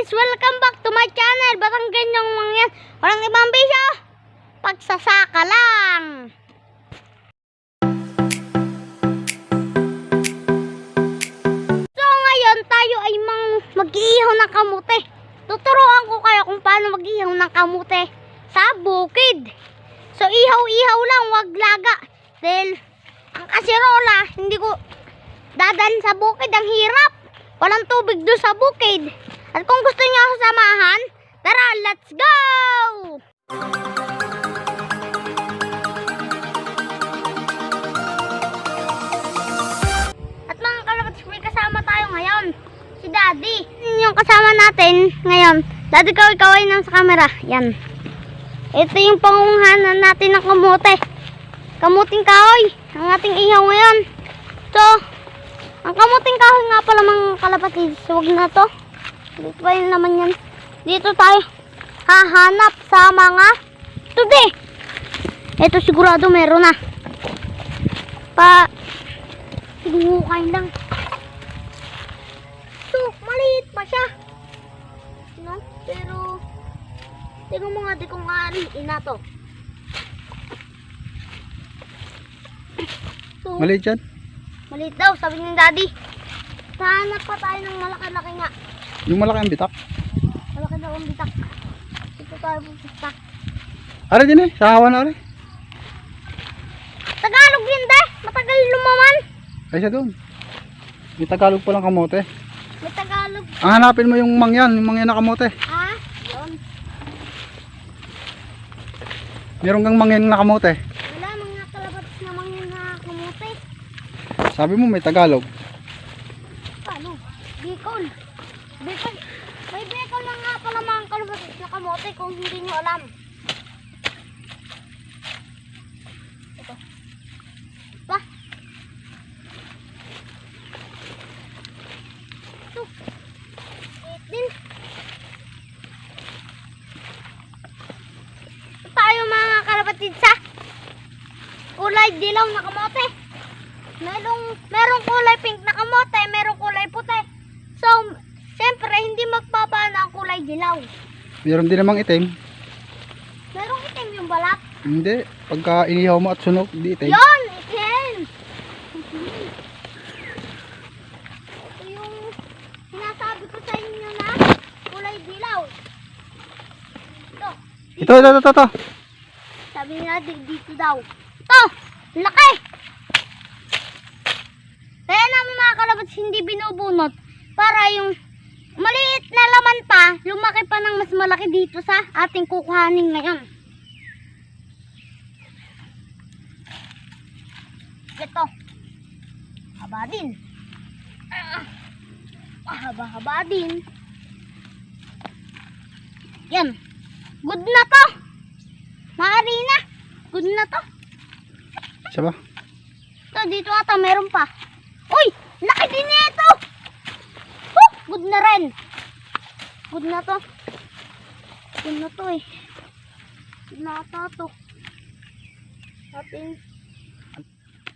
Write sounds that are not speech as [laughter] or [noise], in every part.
kalapatids! Welcome back to my channel! Batang ganyang mga yan. Walang ibang bisyo. Pagsasaka lang. So ngayon tayo ay mag-iihaw ng kamote. Tuturuan ko kayo kung paano mag-ihaw ng kamote sa bukid. So ihaw-ihaw lang, wag laga. Dahil ang kasirola, hindi ko dadan sa bukid, ang hirap. Walang tubig doon sa bukid. At kung gusto niyo ako samahan, tara, let's go! At mga kalabats, may kasama tayo ngayon. Si Daddy. Yun Yung kasama natin ngayon. Daddy, kaway kaway nang sa camera. Yan. Ito yung pangunguhanan natin ng kamote. Kamuting kahoy. Ang ating ihaw ngayon. So, ang kamuting kahoy nga pala mga kalapatid. Huwag na to. Dito pa yun naman yan. Dito tayo hahanap sa mga tube. Ito sigurado meron na. Pa, hukay lang. So, maliit pa siya. No? Pero, tingnan mo nga di kung aanihin na to. So, Maliit yan. Maliit daw, sabi ni Daddy. Hanap pa tayo ng malaki-laki nga. Yung malaki ang bitak. Malaki daw ang bitak. Dito tayo pupunta. Ara din eh. Sa hawa na ari. Tagalog yun, de. Matagal lumaman. Ay siya doon. May Tagalog palang kamote. May Tagalog. Ang hanapin mo yung mangyan. Yung mangyan na kamote. Ah, yun. Meron kang mangyan na kamote. Wala, mga kalabats naman yung nakakamute. Sabi mo may Tagalog. Paano? Bicol. Bicol. May Bicol na nga pala mga kalabats na kamote kung hindi nyo alam. Ito. Pa. Ito. Wait din. Ito tayo mga kalapatid sa kulay dilaw na kamote. Merong, merong kulay pink na kamote, merong kulay puti. So, siyempre, hindi magpapana ang kulay dilaw. Meron din namang itim. Merong itim yung balat. Hindi. Pagka inihaw mo at sunog, di itim. Yon, itim! Ito yung sinasabi ko sa inyo na kulay dilaw. Ito, Ito, ito, ito, ito. sabi nila di- dito daw. Ito, laki! Kaya namin mga kalabats hindi binubunot para yung maliit na laman pa, lumaki pa ng mas malaki dito sa ating kukuhanin ngayon. Ito. Haba din. Ah, Mahaba-haba din. Yan. Good na to. Maari na. Good na to. Siya ba? Ito, dito ata meron pa. Uy! Laki din nito! Good na rin. Good na to. Good na to eh. Good na ata to. Ating...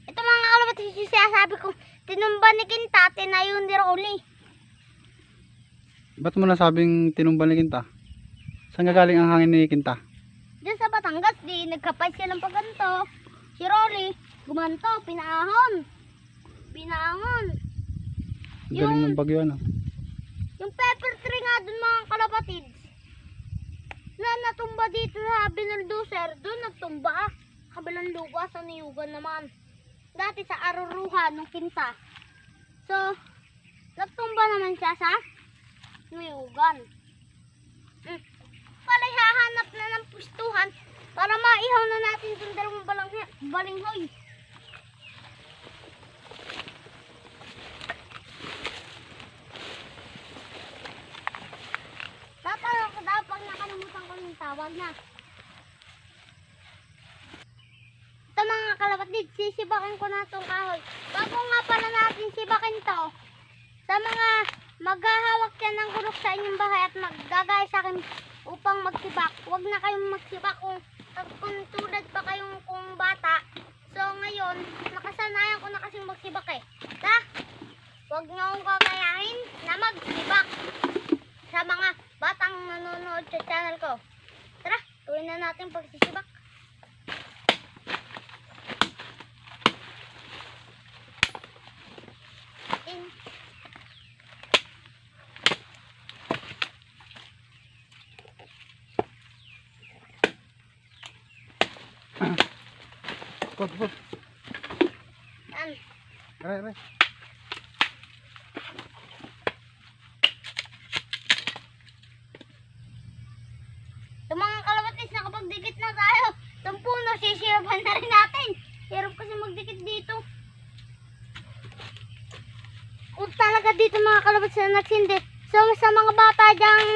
Ito mga kalabat, yung sinasabi ko, tinumba ni Kinta, tinayo ni Rolly. Ba't mo nasabing tinumban ni Kinta? Saan gagaling ang hangin ni Kinta? Diyan sa Batangas, di nagkapay silang paganto. Si Rolly, gumanto, pinaahon. Pinaahon. Ang galing ng bagyo ano. Yung pepper tree nga dun mga kalapatid. Na natumba dito sa binuldoser, dun nagtumba. ah. Kabilang lupa sa niyugan naman. Dati sa aruruhan ng kinta. So, nagtumba naman siya sa niyugan. Mm. Palay hahanap na ng pustuhan para maihaw na natin yung dalawang balang, balinghoy. Tatanong ko daw pag nakalimutan ko tawag na. Ito mga kalapatid, sisibakin ko na itong kahoy. Bago nga pala natin sibakin to, sa mga maghahawak yan ng gurok sa inyong bahay at maggagaya sa akin upang magsibak, huwag na kayong magsibak kung, kung tulad pa kayong kung bata. So ngayon, nakasanayan ko na kasing magsibak eh. Ta, huwag niyo akong kakayahin na magsibak sa mga sa channel ko. Tuloy na natin pagsisibak. In. Pop, pop. Yan. Aray, aray. Yung mga kalabatis, nakapagdikit na tayo. Itong puno, sisirapan na rin natin. Hirap kasi magdikit dito. Kung talaga dito mga kalabatis na nagsindi. So sa mga bata dyan,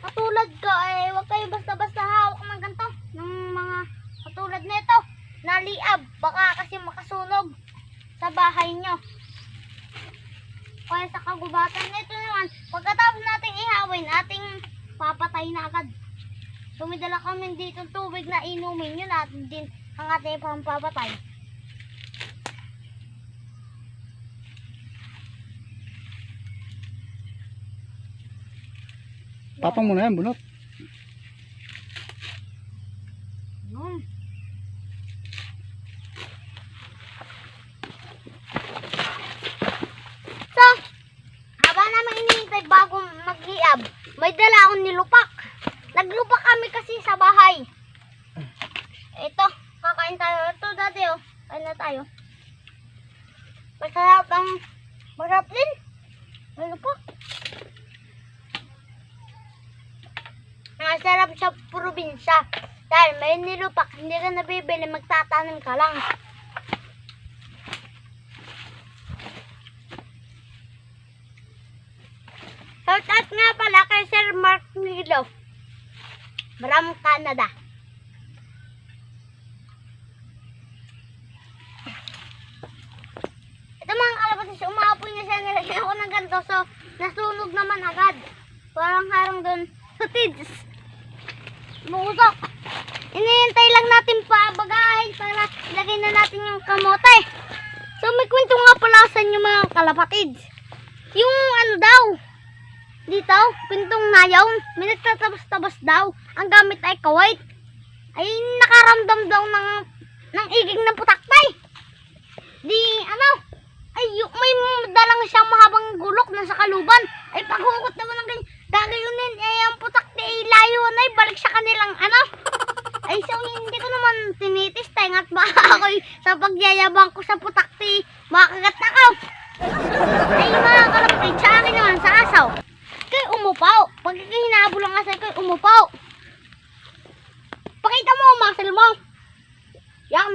katulad ko, eh, huwag kayo basta-basta hawak ng ganito. Ng mga katulad nito. Naliab. Baka kasi makasunog sa bahay nyo. Kaya sa kagubatan nito naman, pagkatapos nating ihawin, ating papatay na agad. Tumidala kami dito tubig na inumin yun natin din ang ating pampapatay. Tapang mo na yan, bunot. Yun. So, habang namin inihintay bago mag-iab, may dala akong nilupak. Naglupak kami kasi sa bahay. Ito, kakain tayo. Ito dati oh, kain na tayo. Masarap ang, masarap din. Lupak. Masarap sa probinsya. Dahil may nilupak, hindi ka nabibili, magtatanim ka lang. Shout out nga pala kay Sir Mark Milo. From Canada. Ito mga kalabatis, umapoy na siya nilagyan ako ng ganito. So, nasunog naman agad. Parang harang doon [laughs] tids. Musok. Inihintay lang natin pa bagahin para ilagay na natin yung kamote. So may kwento nga pala sa inyo mga kalapatids. Yung ano daw, dito, kwentong nayaw, may nagtatabas-tabas daw. Ang gamit ay kawait. Ay nakaramdam daw ng, ng iging ng putaktay. Di ano, ay may dalang siyang mahabang gulok na sa kaluban. Ay paghugot naman ng ganyan. Gagayunin, ay ang putak di layo na ay balik sa kanilang ano. Ay so hindi ko naman tengat baka [laughs] ako'y sa pagyayabang ko sa putakti makagat ako. Ay mga kalapit sa akin naman sa asaw. Kay umupaw. Pag hinabol ang asaw kay umupaw. Pakita mo muscle mo. Yan.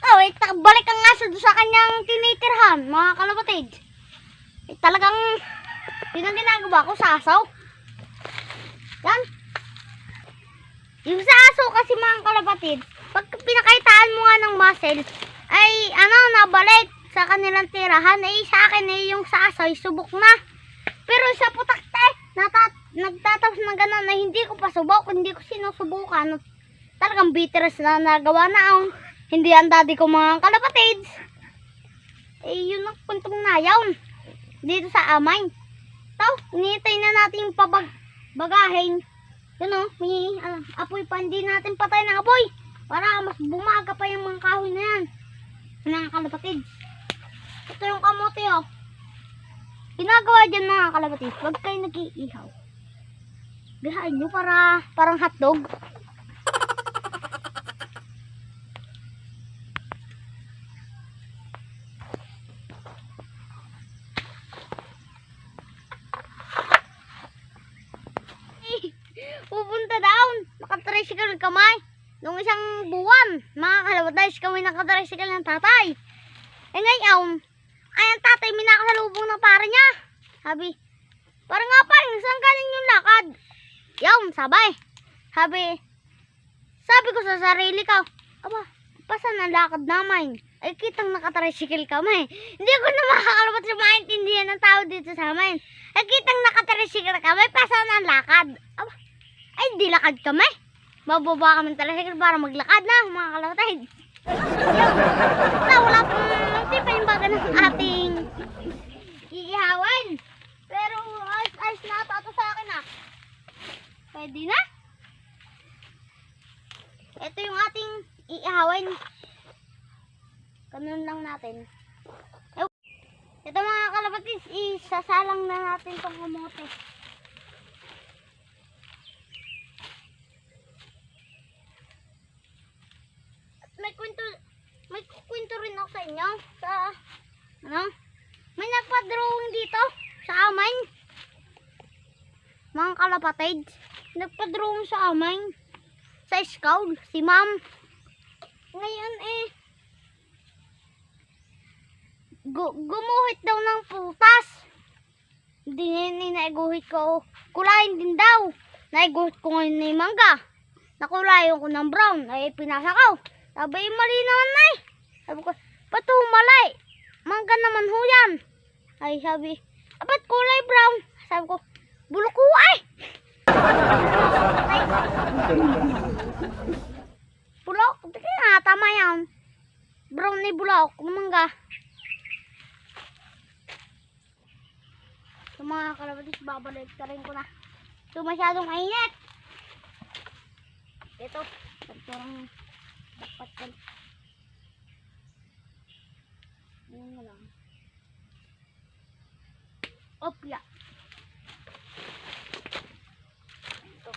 Oh, wait, balik ang aso doon sa kanyang tinitirhan, mga kalapatid. Eh, talagang, yun ang ginagawa ko sa asaw. Yan. Yung sa aso kasi mga kalapatid, pag pinakaitaan mo nga ng muscle, ay ano, nabalik sa kanilang tirahan. Ay sa akin ay yung sa aso ay subok na. Pero sa putakte, nata nagtatapos ng ganun na hindi ko pa subok, hindi ko sinusubukan. Talagang bitters na nagawa na ang hindi ang daddy ko mga kalapatids. Eh, yun ang puntong nayaw. Dito sa amay. Tao, inihintay na natin yung pabag. Yun o, may ano, apoy pa. Hindi natin patay ng apoy. Para mas bumaga pa yung mga kahoy na yan. Mga kalapatids. Ito yung kamote o. Ginagawa dyan mga kalapatids. Huwag kayo nag-iihaw. Gahain nyo para parang hotdog. Kalabadays kami nakatricycle ng tatay. Eh ngayon, ay ang tatay may nakasalubong ng para niya. Sabi, para nga pa, saan galing yung lakad? Yung, sabay. Sabi, sabi ko sa sarili ko, aba, pasan ang lakad namin? Ay, kitang nakatricycle kami. Hindi ko na makakalabot sa maintindihan ng tao dito sa amin. Ay, kitang nakatricycle kami, pasan ang lakad? Aba, ay, di lakad kami. Bababa kami tricycle para maglakad na, mga kalapatid. Na, wala pong hindi pa yung baga ng ating iihawan. Pero, ayos, ayos na ito. Ito sa akin ah. Pwede na. Ito yung ating iihawin. Ganun lang natin. Ito mga kalabatis, isasalang na natin tong kamote. At may kwento, may kwento rin ako sa inyo. Sa, ano? May nagpa-drawing dito sa amin. Mga kalapatid. Nagpa-drawing sa amin. Sa school, si ma'am. Ngayon eh, gu- gumuhit daw ng putas. Hindi ni naiguhit ko. Kulayin din daw. Naiguhit ko ngayon ng mangga. Nakulayan ko ng brown. Ay, pinasa ko. Sabi, mali naman na eh. Sabi ko, ba't ho malay? Mangga naman ho yan. Ay, sabi, "Ah, ba't kulay brown? Sabi ko, bulok ko ay. [laughs] Bulok? Hindi nga, tama yan. Brown ni bulok, mangga. Sa mga kalabatis, babalik ka rin ko na. Ito masyadong mainit. Ito, lang dapat. Yun lang. Opya. Ito.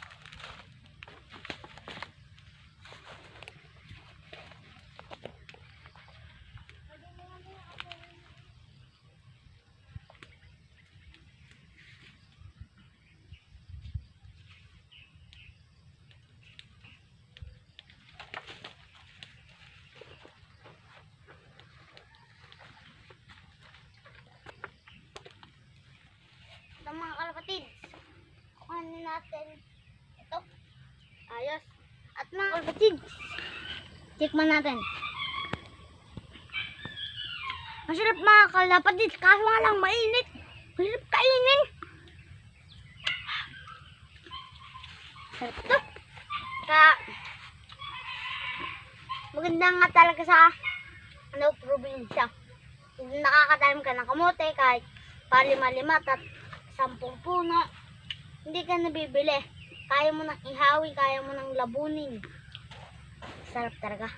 Ito mga kalapatid. Kuhanin natin ito. Ayos. At mga kalapatid, tikman natin. Masarap mga kalapatid, kaso nga lang mainit. Masarap kainin. Sarap to. Kaya, maganda nga talaga sa ano, probinsya. Nakakatanim ka ng kamote kahit palima-lima at sampung puno. Hindi ka nabibili. Kaya mo nang ihawi, kaya mo nang labunin. Sarap talaga.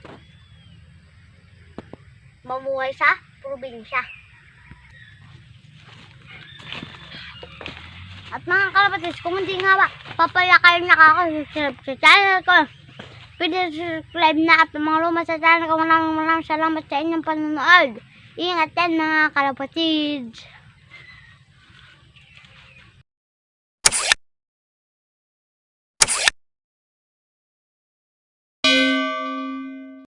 Mamuhay sa probinsya. At mga kalabatis, kung hindi nga ba, papaya kayo nakaka-subscribe sa channel ko. Pwede subscribe na at mga luma sa channel ko. Maraming maraming salamat sa inyong panonood. Ingat yan mga kalapatids.